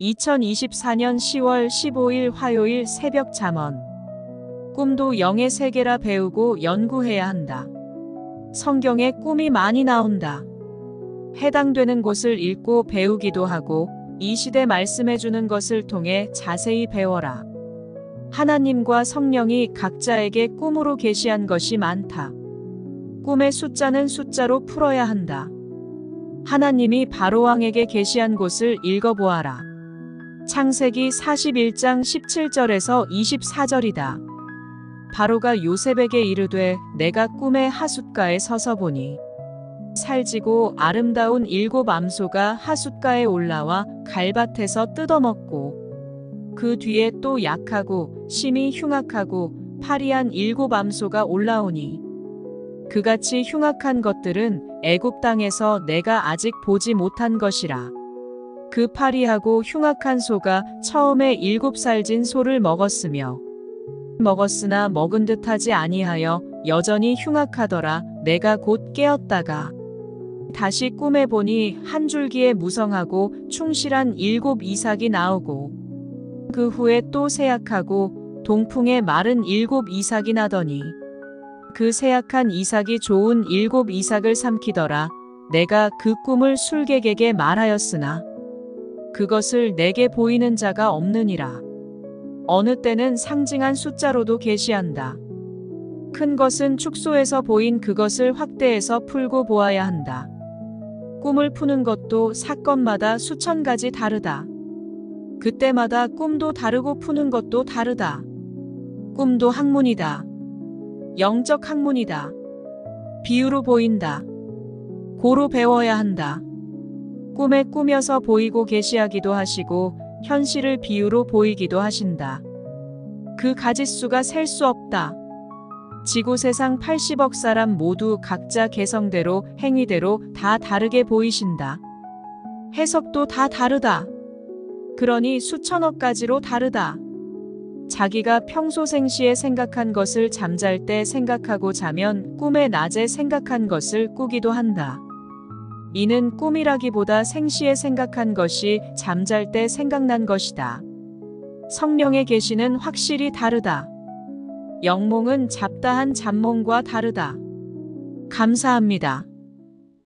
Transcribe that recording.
2024년 10월 15일 화요일 새벽 잠언. 꿈도 영의 세계라 배우고 연구해야 한다. 성경에 꿈이 많이 나온다. 해당되는 곳을 읽고 배우기도 하고 이 시대 말씀해주는 것을 통해 자세히 배워라. 하나님과 성령이 각자에게 꿈으로 계시한 것이 많다. 꿈의 숫자는 숫자로 풀어야 한다. 하나님이 바로왕에게 계시한 곳을 읽어보아라. 창세기 41장 17절에서 24절이다. 바로가 요셉에게 이르되 내가 꿈의 하숫가에 서서 보니 살지고 아름다운 일곱 암소가 하숫가에 올라와 갈밭에서 뜯어먹고 그 뒤에 또 약하고 심히 흉악하고 파리한 일곱 암소가 올라오니 그같이 흉악한 것들은 애굽 땅에서 내가 아직 보지 못한 것이라. 그 파리하고 흉악한 소가 처음에 일곱 살 진 소를 먹었으며 먹었으나 먹은 듯하지 아니하여 여전히 흉악하더라. 내가 곧 깨었다가 다시 꿈에 보니 한 줄기에 무성하고 충실한 일곱 이삭이 나오고 그 후에 또 새약하고 동풍에 마른 일곱 이삭이 나더니 그 새약한 이삭이 좋은 일곱 이삭을 삼키더라. 내가 그 꿈을 술객에게 말하였으나 그것을 내게 보이는 자가 없느니라. 어느 때는 상징한 숫자로도 계시한다. 큰 것은 축소해서 보인 그것을 확대해서 풀고 보아야 한다. 꿈을 푸는 것도 사건마다 수천 가지 다르다. 그때마다 꿈도 다르고 푸는 것도 다르다. 꿈도 학문이다. 영적 학문이다. 비유로 보인다. 고로 배워야 한다. 꿈에 꾸며서 보이고 계시하기도 하시고 현실을 비유로 보이기도 하신다. 그 가짓수가 셀 수 없다. 지구 세상 80억 사람 모두 각자 개성대로 행위대로 다 다르게 보이신다. 해석도 다 다르다. 그러니 수천억 가지로 다르다. 자기가 평소 생시에 생각한 것을 잠잘 때 생각하고 자면 꿈에 낮에 생각한 것을 꾸기도 한다. 이는 꿈이라기보다 생시에 생각한 것이 잠잘 때 생각난 것이다. 성령의 계시는 확실히 다르다. 영몽은 잡다한 잠몽과 다르다. 감사합니다.